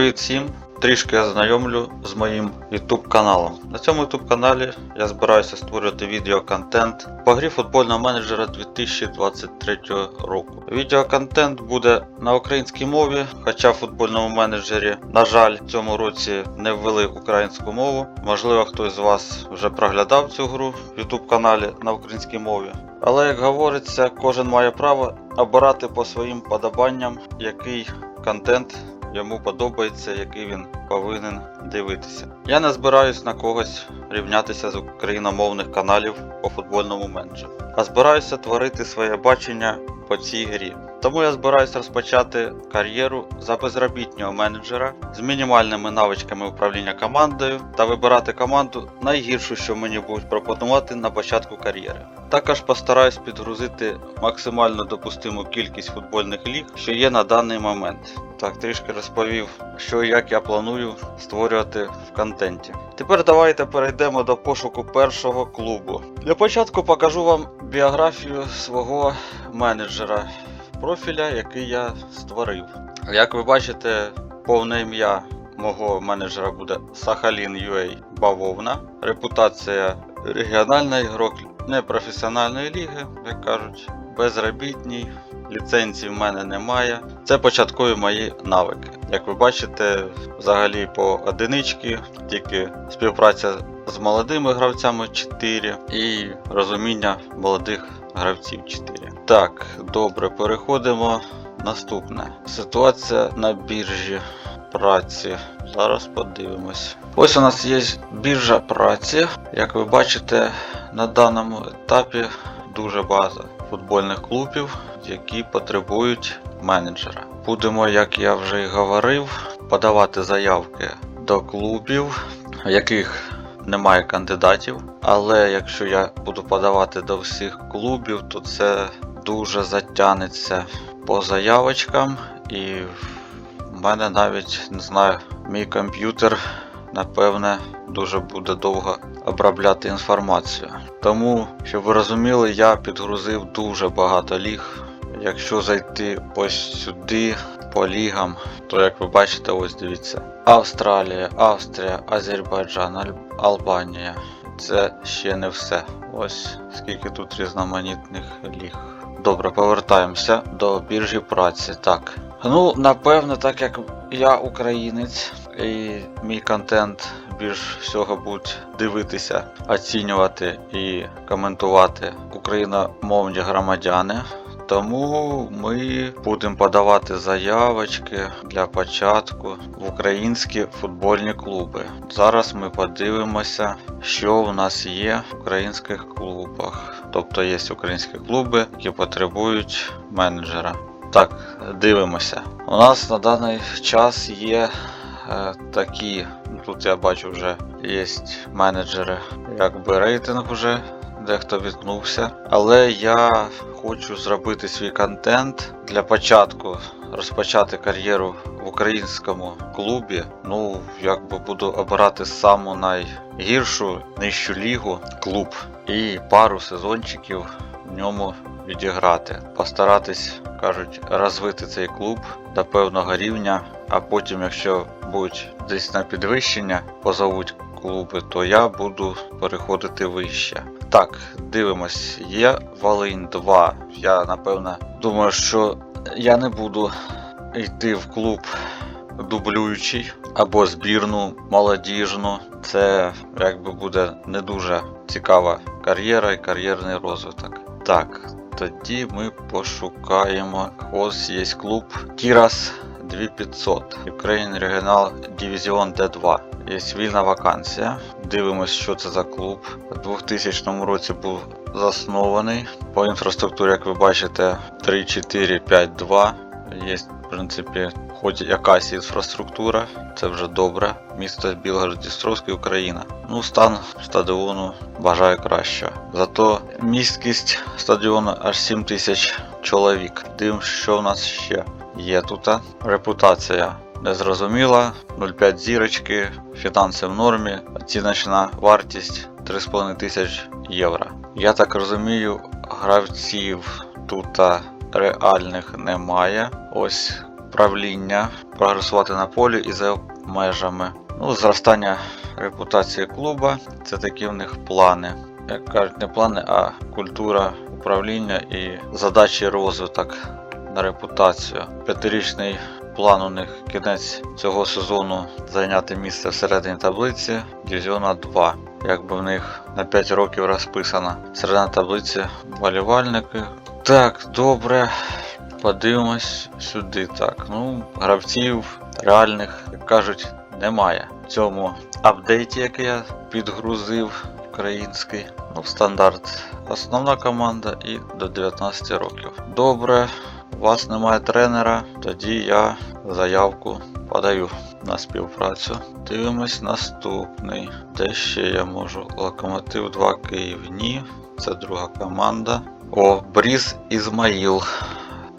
Привіт всім! Трішки я знайомлю з моїм YouTube каналом. На цьому YouTube каналі я збираюся створювати відеоконтент по грі футбольного менеджера 2023 року. Відеоконтент буде на українській мові, хоча в футбольному менеджері, на жаль, в цьому році не ввели українську мову. Можливо, хтось з вас вже проглядав цю гру в YouTube каналі на українській мові. Але як говориться, кожен має право обирати по своїм подобанням, який контент йому подобається, який він повинен дивитися. Я не збираюсь на когось рівнятися з україномовних каналів по футбольному менеджеру, а збираюся творити своє бачення по цій грі. Тому я збираюся розпочати кар'єру за безробітнього менеджера з мінімальними навичками управління командою та вибирати команду найгіршу, що мені будуть пропонувати на початку кар'єри. Також постараюсь підгрузити максимально допустиму кількість футбольних ліг, що є на даний момент. Так, трішки розповів, що і як я планую створювати в контенті. Тепер давайте перейдемо до пошуку першого клубу. Для початку покажу вам біографію свого менеджера профіля, який я створив. Як ви бачите, повне ім'я мого менеджера буде Сахалін UA Бавовна. Репутація регіональний ігрок непрофесіональної ліги, як кажуть, безробітній. Ліцензії в мене немає. Це початкові мої навики. Як ви бачите, взагалі по одинички, тільки співпраця з молодими гравцями 4 і розуміння молодих гравців 4. Так, добре, переходимо. Наступне. Ситуація на біржі праці. Зараз подивимось. Ось у нас є біржа праці. Як ви бачите, на даному етапі дуже багато футбольних клубів, які потребують менеджера. Будемо, як я вже й говорив, подавати заявки до клубів, в яких немає кандидатів. Але якщо я буду подавати до всіх клубів, то це дуже затягнеться по заявочкам і в мене навіть не знаю, мій комп'ютер напевне дуже буде довго обробляти інформацію. Тому, щоб ви розуміли, я підгрузив дуже багато ліг. Якщо зайти ось сюди по лігам, то як ви бачите, ось дивіться: Австралія, Австрія, Азербайджан, Албанія. Це ще не все. Ось скільки тут різноманітних ліг. Добре, повертаємося до біржі праці. Так. Ну, напевно, так як я українець і мій контент більш всього будуть дивитися, оцінювати і коментувати україномовні громадяни. Тому ми будемо подавати заявочки для початку в українські футбольні клуби. Зараз ми подивимося, що в нас є в українських клубах. Тобто є українські клуби, які потребують менеджера. Так, дивимося. У нас на даний час є е, такі. Тут я бачу вже є менеджери, якби рейтинг вже дехто відкнувся. Але я хочу зробити свій контент для початку розпочати кар'єру в українському клубі. Ну, якби буду обирати саму найгіршу нижчу лігу клуб і пару сезончиків в ньому відіграти. Постаратись, кажуть, розвити цей клуб до певного рівня, а потім, якщо будуть десь на підвищення, позовуть клуби, то я буду переходити вище. Так, дивимось, є Волинь 2. Я напевно думаю, що я не буду йти в клуб дублюючий або збірну молодіжну. Це якби буде не дуже цікава кар'єра і кар'єрний розвиток. Так, тоді ми пошукаємо. Ось є клуб Кірас 2500. Ukraine Regional Division D2. Є вільна вакансія. Дивимось, що це за клуб. У 2000 році був заснований. По інфраструктурі, як ви бачите, 3452. Є, в принципі, хоч якась інфраструктура, це вже добре. Місто Білгород-Дністровський, Україна. Ну, стан стадіону бажаю кращого. Зато місткість стадіону аж 7 тисяч чоловік. Дивимось, що в нас ще є тут. Репутація незрозуміла, 0,5 зірочки, фінанси в нормі, оціночна вартість 3,5 тисяч євро. Я так розумію, гравців тут реальних немає. Ось управління, прогресувати на полі і за межами. Ну, зростання репутації клуба це такі в них плани. Як кажуть, не плани, а культура управління і задачі розвиток на репутацію. П'ятирічний план у них кінець цього сезону зайняти місце всередині таблиці Дивізіона 2. Якби в них на 5 років розписана середина таблиці валювальники. Так, добре. Подивимось сюди. Так, ну, гравців реальних, як кажуть, немає. В цьому апдейті, який я підгрузив український, ну, стандарт. Основна команда і до 19 років. Добре, у вас немає тренера, тоді я заявку подаю на співпрацю. Дивимось наступний. Де ще я можу? Локомотив 2 Київ. Ні. Це друга команда. О, Бріз Ізмаїл.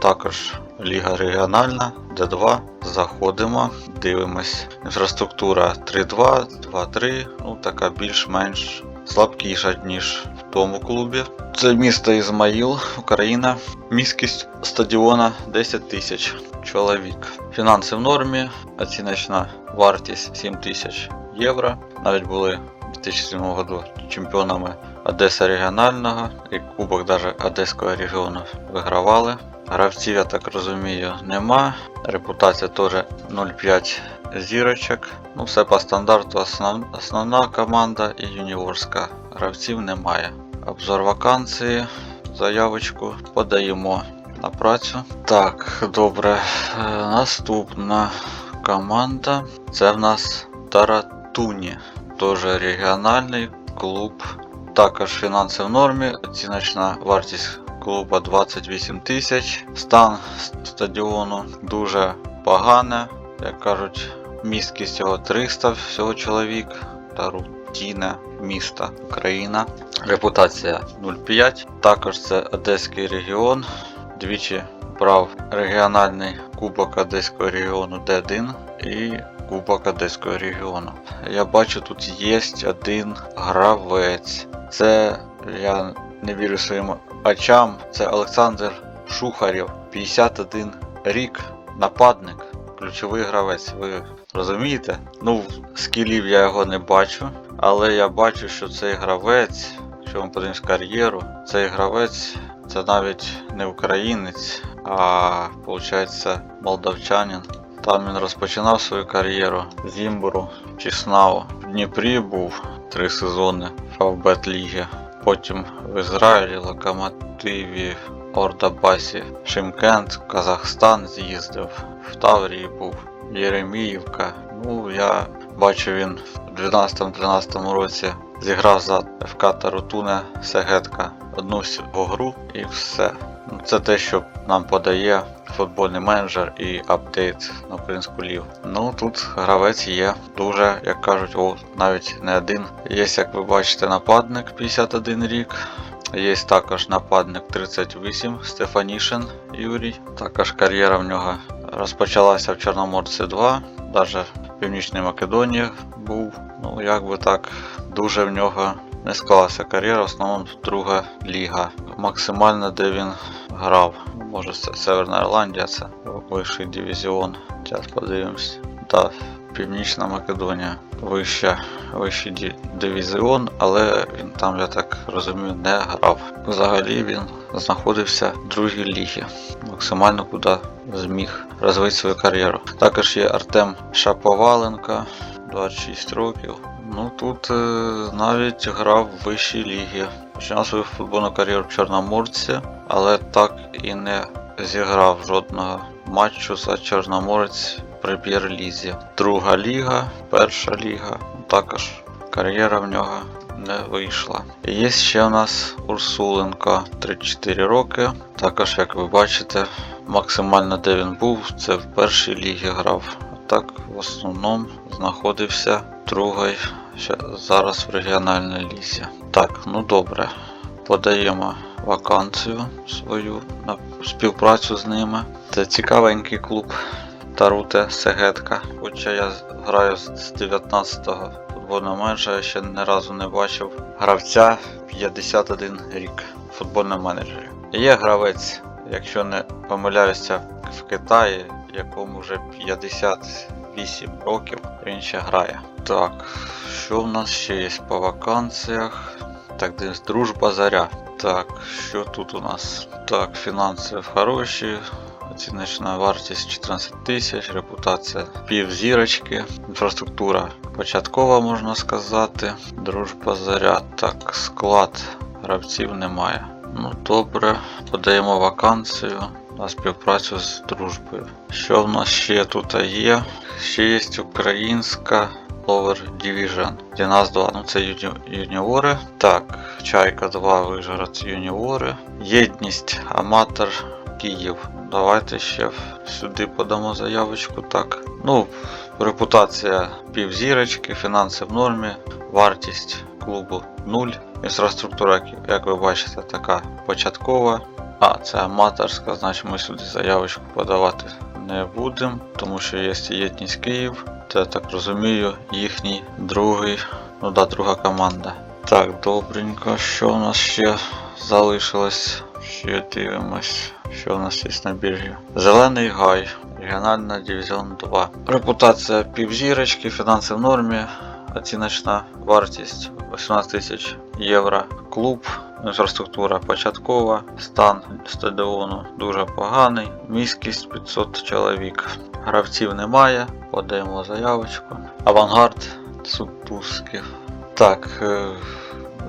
Також Ліга регіональна, Д2. Заходимо, дивимось. Інфраструктура 3-2, 2-3, ну така більш-менш слабкіша, ніж в тому клубі. Це місто Ізмаїл, Україна. Міськість стадіона 10 тисяч чоловік. Фінанси в нормі, оціночна вартість 7 тисяч євро. Навіть були у 2007 году чемпіонами Одеса регіонального і Кубок даже Одеського регіону вигравали. Гравців, я так розумію, нема. Репутація теж 0,5 зірочок. Ну, все по стандарту. Основ... Основна команда і юніорська. Гравців немає. Обзор вакансії. Заявочку подаємо на працю. Так, добре. Е, Наступна команда. Це в нас Таратуні. Теж регіональний клуб. Також фінанси в нормі. Оціночна вартість клуба 28 тисяч. Стан стадіону дуже поганий. Як кажуть, місткість його 300 всього чоловік. Та рутіне міста Україна. Репутація 0,5. Також це Одеський регіон. Двічі брав регіональний кубок Одеського регіону Д1 і Кубок Одеського регіону. Я бачу, тут є один гравець. Це я не вірю своїм очам. Це Олександр Шухарєв, 51 рік, нападник, ключовий гравець. Ви розумієте? Ну, скілів я його не бачу, але я бачу, що цей гравець, якщо ми подивимось кар'єру, цей гравець це навіть не українець, а виходить молдавчанин. Там він розпочинав свою кар'єру з Імбуру чи В Дніпрі був три сезони Фавбет Ліги. Потім в Ізраїлі, Локомотиві, Ордабасі, Шимкент, Казахстан з'їздив, в Таврії був, Єреміївка. Ну, я бачу, він в 12-13 році зіграв за ФК Тарутуне Сегетка одну гру і все. Ну, Це те, що нам подає футбольний менеджер і апдейт на українську лігу. Ну тут гравець є дуже, як кажуть, о, навіть не один. Є, як ви бачите, нападник 51 рік. Є також нападник 38 Стефанішин Юрій. Також кар'єра в нього розпочалася в Чорноморці 2, навіть в Північній Македонії був. Ну, як би так, дуже в нього не склалася кар'єра, в основному друга ліга. Максимально де він грав. Може це Северна Ірландія, це вищий дивізіон. Зараз подивимось. Так, Північна Македонія. Вища, вищий дивізіон, але він там, я так розумію, не грав. Взагалі він знаходився в другій лігі. Максимально куди зміг розвити свою кар'єру. Також є Артем Шаповаленко, 26 років. Ну тут е, навіть грав в вищій лігі. Починав свою футбольну кар'єру в Чорноморці, але так і не зіграв жодного матчу за Чорноморець в прем'єр-лізі. Друга ліга, перша ліга. Також кар'єра в нього не вийшла. І Є ще у нас Урсуленко 34 роки. Також, як ви бачите, максимально де він був, це в першій лігі грав. Так в основному знаходився ще зараз в регіональній лізі. Так, ну добре. Подаємо вакансію свою на співпрацю з ними. Це цікавенький клуб Таруте Сегетка. Хоча я граю з 19-го футбольного менеджера, ще ні разу не бачив гравця 51 рік в футбольному менеджері. Є гравець, якщо не помиляюся, в Китаї якому вже 58 років, він ще грає. Так, що в нас ще є по вакансіях? Так, десь дружба заря. Так, що тут у нас? Так, фінанси хороші. Оціночна вартість 14 тисяч, репутація пів зірочки, інфраструктура початкова, можна сказати. Дружба заря. Так, склад гравців немає. Ну добре, подаємо вакансію на співпрацю з дружбою. Що в нас ще тут є? Ще є українська Lower Division. Дінас 2, ну це юні- юніори. Так, Чайка 2, Вижгород юніори. Єдність, аматор, Київ. Давайте ще сюди подамо заявочку. Так. Ну, репутація півзірочки, фінанси в нормі, вартість клубу 0. Інфраструктура, як ви бачите, така початкова. А, це аматорська, значить ми сюди заявочку подавати не будемо, тому що є єдність Київ. Це я так розумію, їхній другий, ну да, друга команда. Так, добренько, що у нас ще залишилось? Ще дивимось, що у нас є на біржі. Зелений гай, регіональна дивізіон 2. Репутація півзірочки, фінанси в нормі, оціночна вартість 18 тисяч євро. Клуб, інфраструктура початкова, стан стадіону дуже поганий, міськість 500 чоловік. Гравців немає, подаємо заявочку. Авангард Сутузьких. Так, е,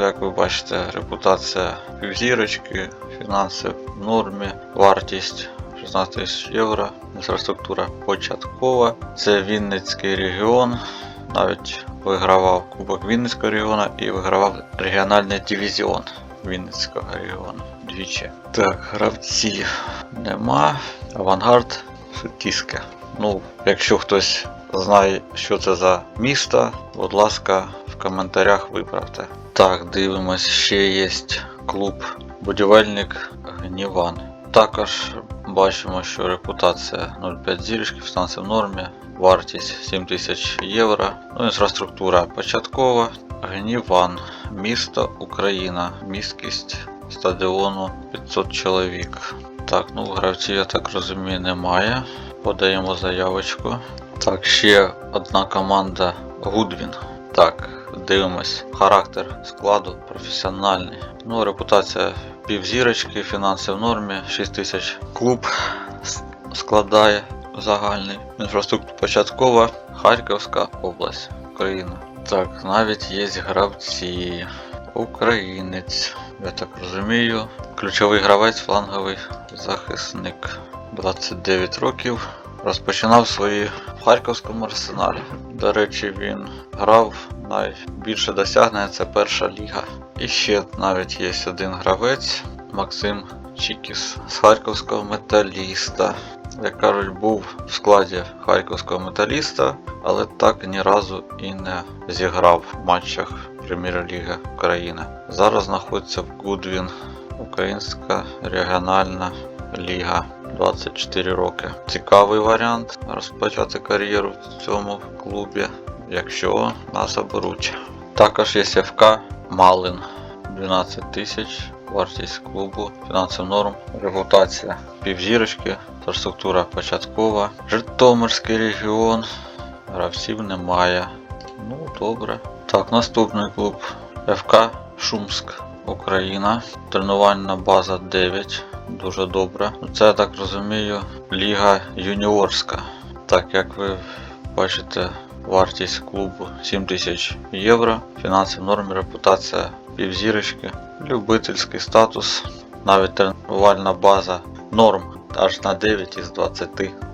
як ви бачите, репутація півзірочки, фінанси в нормі, вартість 16 тисяч євро, інфраструктура початкова. Це Вінницький регіон. Навіть вигравав Кубок Вінницького регіону і вигравав регіональний дивізіон Вінницького регіону двічі. Так, гравці нема. Авангард Сутіське. Ну, якщо хтось знає, що це за місто, будь ласка, в коментарях виправте. Так, дивимось, ще є клуб Будівельник Гніван. Також бачимо, що репутація 0,5 зірочки, фінанси в нормі, вартість 7000 євро. Ну, інфраструктура початкова. Гніван, місто Україна, міськість стадіону 500 чоловік. Так, ну гравців, я так розумію, немає. Подаємо заявочку. Так, ще одна команда Гудвін. Так, дивимось. Характер складу професіональний. Ну, репутація півзірочки, фінанси в нормі, 6 тисяч клуб складає загальний. Інфраструктура початкова, Харківська область, Україна. Так, навіть є гравці. Українець, я так розумію. Ключовий гравець, фланговий захисник. 29 років. Розпочинав свої в Харківському арсеналі. До речі, він грав найбільше досягнення це перша ліга. І ще навіть є один гравець Максим Чікіс з Харківського металіста. Як кажуть, був в складі Харківського металіста, але так ні разу і не зіграв в матчах Прем'єр-ліги України. Зараз знаходиться в Гудвін, Українська регіональна ліга. 24 роки. Цікавий варіант розпочати кар'єру в цьому клубі, якщо нас оберуть. Також є ФК Малин 12 тисяч, вартість клубу, фінансовий норм, репутація півзірочки, інфраструктура початкова, Житомирський регіон, гравців немає. Ну, добре. Так, наступний клуб ФК Шумськ, Україна. Тренувальна база 9. Дуже добре. Це я так розумію, ліга юніорська. Так як ви бачите, вартість клубу 7 тисяч євро, фінанси в нормі, репутація півзірочки, любительський статус, навіть тренувальна база норм аж на 9 із 20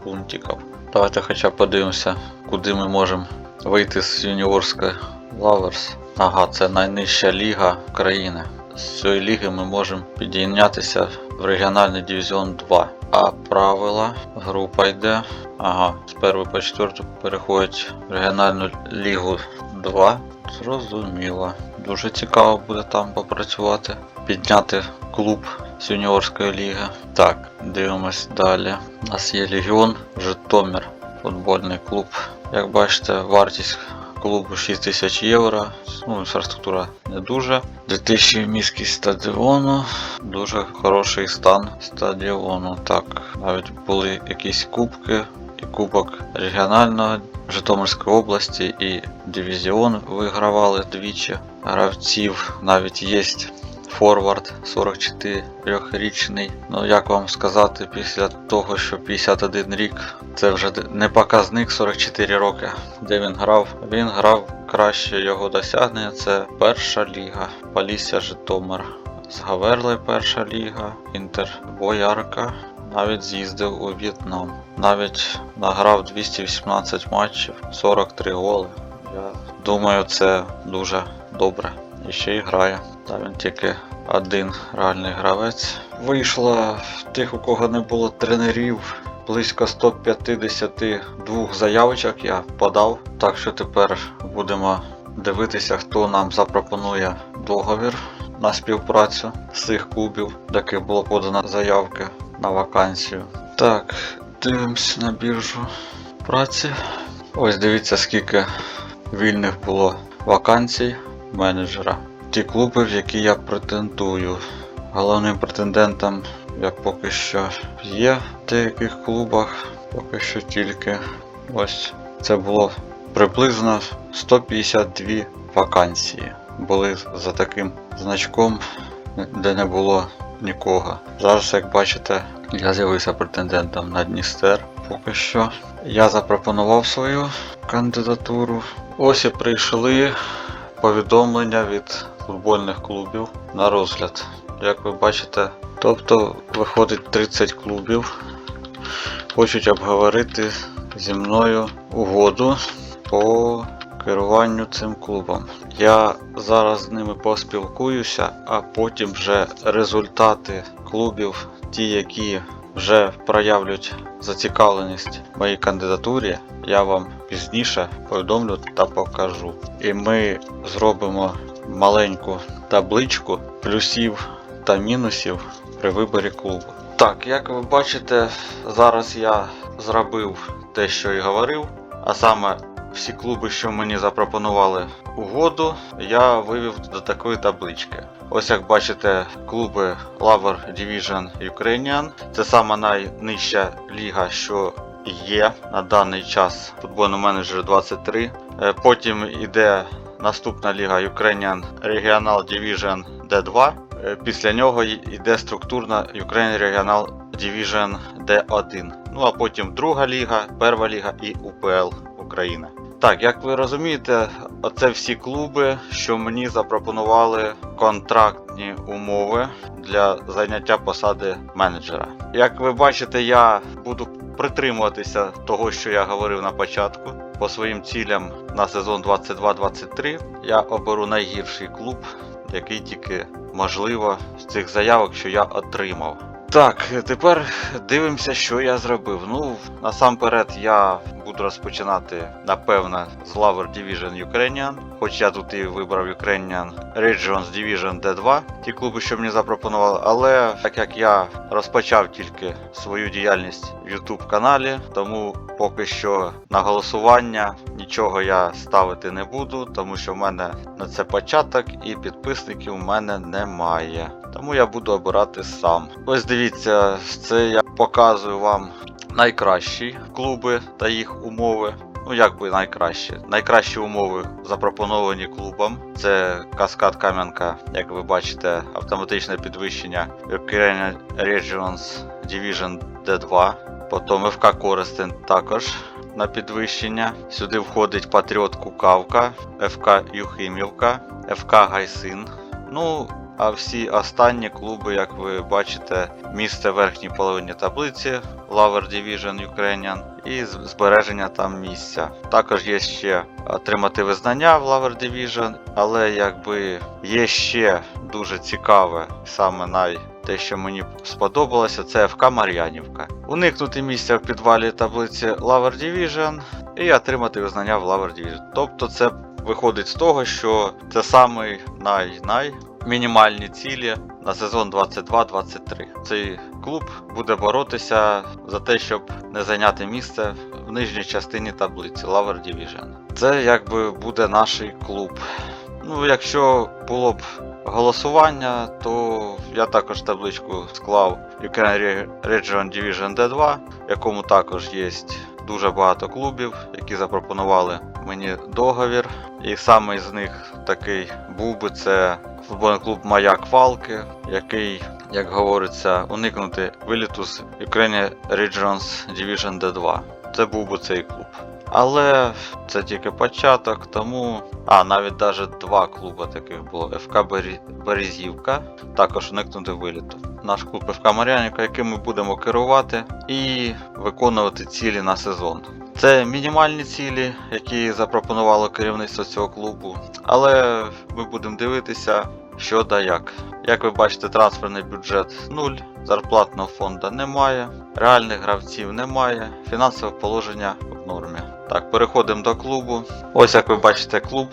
пунктиків. Давайте хоча б подивимося, куди ми можемо вийти з юніорської Лаверс. Ага, це найнижча ліга країни. З цієї ліги ми можемо підійнятися в регіональний дивізіон 2. А правила група йде. Ага, з 1 по 4 переходять в регіональну лігу 2. Зрозуміло. Дуже цікаво буде там попрацювати. Підняти клуб з юніорської ліги. Так, дивимось далі. У нас є Легіон Житомир, футбольний клуб. Як бачите, вартість клубу 6 тисяч євро. Ну, інфраструктура не дуже. 2000 міськість стадіону. Дуже хороший стан стадіону. Так, навіть були якісь кубки і кубок регіонального Житомирської області і дивізіон вигравали двічі гравців. Навіть є форвард 44-річний. Ну як вам сказати, після того, що 51 рік, це вже не показник 44 роки. Де він грав? Він грав краще його досягнення. Це перша ліга. Полісся Житомир. З Гаверлей перша ліга, Інтер Боярка. Навіть з'їздив у В'єтнам. Навіть награв 218 матчів, 43 голи. Я думаю, це дуже добре. І ще й грає. Та він тільки один реальний гравець. Вийшло тих, у кого не було тренерів, близько 152 заявочок я подав. Так що тепер будемо дивитися, хто нам запропонує договір на співпрацю з цих клубів, до яких було подано заявки на вакансію. Так, дивимося на біржу праці. Ось дивіться, скільки вільних було вакансій менеджера. Ті клуби, в які я претендую. Головним претендентом я поки що є в деяких клубах, поки що тільки ось це було приблизно 152 вакансії. Були за таким значком, де не було нікого. Зараз, як бачите, я з'явився претендентом на Дністер. Поки що я запропонував свою кандидатуру. Ось і прийшли повідомлення від футбольних клубів на розгляд. Як ви бачите, тобто виходить 30 клубів. Хочуть обговорити зі мною угоду по керуванню цим клубом. Я зараз з ними поспілкуюся, а потім вже результати клубів, ті, які вже проявлять зацікавленість моїй кандидатурі, я вам пізніше повідомлю та покажу. І ми зробимо маленьку табличку плюсів та мінусів при виборі клубу. Так, як ви бачите, зараз я зробив те, що і говорив, а саме всі клуби, що мені запропонували угоду, я вивів до такої таблички. Ось як бачите, клуби Lover Division Ukrainian. Це сама найнижча ліга, що є на даний час футбольний менеджер 23. Е, Потім йде наступна ліга Ukrainian Regional Division D2. Е, Після нього йде структурна Ukraine Regional Division D1. Ну а потім друга ліга, перша ліга і УПЛ Україна. Так, як ви розумієте, оце всі клуби, що мені запропонували контрактні умови для зайняття посади менеджера. Як ви бачите, я буду притримуватися того, що я говорив на початку. По своїм цілям на сезон 22-23 я оберу найгірший клуб, який тільки можливо з цих заявок, що я отримав. Так, тепер дивимося, що я зробив. Ну, насамперед, я буду розпочинати, напевно, з Lover Division Ukrainian, хоч я тут і вибрав Ukrainian Regions Division D2, ті клуби, що мені запропонували, але так як я розпочав тільки свою діяльність в YouTube каналі, тому поки що на голосування нічого я ставити не буду, тому що в мене на це початок і підписників в мене немає. Тому я буду обирати сам. Ось дивіться, це я показую вам найкращі клуби та їх умови. Ну, як би найкраще. Найкращі умови запропоновані клубам. Це Каскад Кам'янка, як ви бачите, автоматичне підвищення Ukrainian Regions Division D2. Потім ФК Коростен також на підвищення. Сюди входить Патріот Кукавка, ФК Юхимівка, ФК Гайсин. Ну, а всі останні клуби, як ви бачите, місце верхній половині таблиці Lower Division Ukrainian і збереження там місця. Також є ще отримати визнання в Lower Division, але якби є ще дуже цікаве, саме най те, що мені сподобалося, це ФК Мар'янівка. Уникнути місця в підвалі таблиці Lower Division і отримати визнання в Lower Division. Тобто це виходить з того, що це самий най-най мінімальні цілі на сезон 22-23. Цей клуб буде боротися за те, щоб не зайняти місце в нижній частині таблиці Lower Division. Це якби буде наш клуб. Ну, якщо було б голосування, то я також табличку склав Ukraine Region Division D2, в якому також є дуже багато клубів, які запропонували мені договір. І саме з них такий був би це футбольний клуб Маяк Валки, який, як говориться, уникнути виліту з Ukraine Regions Division D2. Це був би цей клуб. Але це тільки початок, тому. А, навіть навіть два клуби таких було: ФК Березівка, також уникнути виліту. Наш клуб ФК Мар'янівка, яким ми будемо керувати і виконувати цілі на сезон. Це мінімальні цілі, які запропонувало керівництво цього клубу. Але ми будемо дивитися, що да як. Як ви бачите, трансферний бюджет 0, зарплатного фонду немає, реальних гравців немає, фінансове положення в нормі. Так, переходимо до клубу. Ось як ви бачите, клуб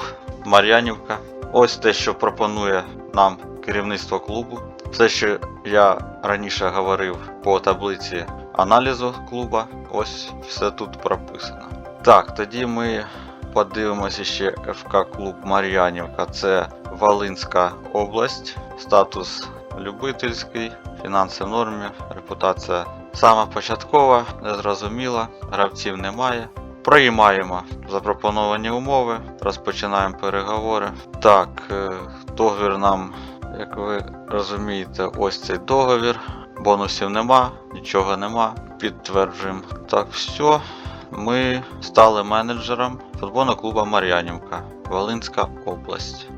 Мар'янівка. Ось те, що пропонує нам керівництво клубу. Все, що я раніше говорив по таблиці аналізу клуба, ось все тут прописано. Так, тоді ми подивимося ще ФК Клуб Мар'янівка. Це Волинська область, статус любительський, фінанси в нормі, репутація сама початкова, незрозуміла, гравців немає. Приймаємо запропоновані умови, розпочинаємо переговори. Так, е, договір нам, як ви розумієте, ось цей договір. Бонусів нема, нічого нема. Підтверджуємо. Так, все. Ми стали менеджером футбольного клубу Мар'янівка, Волинська область.